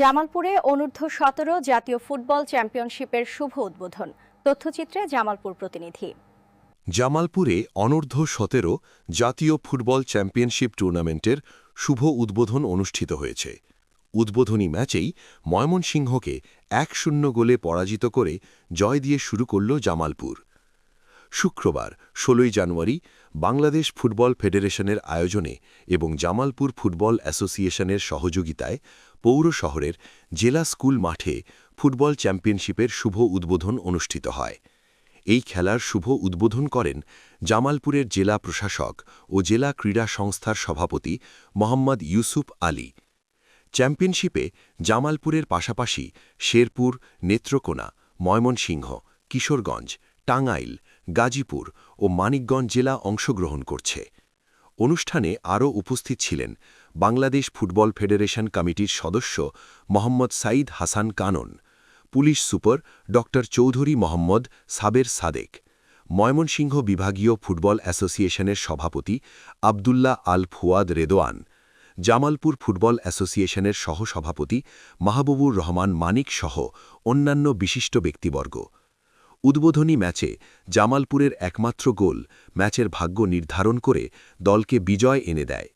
জামালপুরে অনূর্ধ্ব সতেরো জাতীয় ফুটবল চ্যাম্পিয়নশিপের শুভ উদ্বোধন। তথ্যচিত্রে জামালপুর প্রতিনিধি। জামালপুরে অনূর্ধ্ব সতেরো জাতীয় ফুটবল চ্যাম্পিয়নশিপ টুর্নামেন্টের শুভ উদ্বোধন অনুষ্ঠিত হয়েছে। উদ্বোধনী ম্যাচেই ময়মনসিংহকে এক শূন্য গোলে পরাজিত করে জয় দিয়ে শুরু করল জামালপুর। শুক্রবার, ষোলোই জানুয়ারি, বাংলাদেশ ফুটবল ফেডারেশনের আয়োজনে এবং জামালপুর ফুটবল অ্যাসোসিয়েশনের সহযোগিতায় পৌর শহরের জেলা স্কুল মাঠে ফুটবল চ্যাম্পিয়নশিপের শুভ উদ্বোধন অনুষ্ঠিত হয়। এই খেলার শুভ উদ্বোধন করেন জামালপুরের জেলা প্রশাসক ও জেলা ক্রীড়া সংস্থার সভাপতি মোহাম্মদ ইউসুফ আলী। চ্যাম্পিয়নশিপে জামালপুরের পাশাপাশি শেরপুর, নেত্রকোনা, ময়মনসিংহ, কিশোরগঞ্জ টাঙ্গাইল, গাজীপুর ও মানিকগঞ্জ জেলা অংশগ্রহণ করছে। অনুষ্ঠানে আরও উপস্থিত ছিলেন বাংলাদেশ ফুটবল ফেডারেশন কমিটির সদস্য মোহাম্মদ সাইদ হাসান কানন, পুলিশ সুপার ড. চৌধুরী মোহাম্মদ সাবের সাদেক, ময়মনসিংহ বিভাগীয় ফুটবল অ্যাসোসিয়েশনের সভাপতি আবদুল্লাহ আল ফুয়াদ রেদোয়ান, জামালপুর ফুটবল অ্যাসোসিয়েশনের সহসভাপতি মাহবুবুর রহমান মানিক সহ অন্যান্য বিশিষ্ট ব্যক্তিবর্গ। উদ্বোধনী ম্যাচে জামালপুরের একমাত্র গোল ম্যাচের ভাগ্য নির্ধারণ করে দলকে বিজয় এনে দেয়।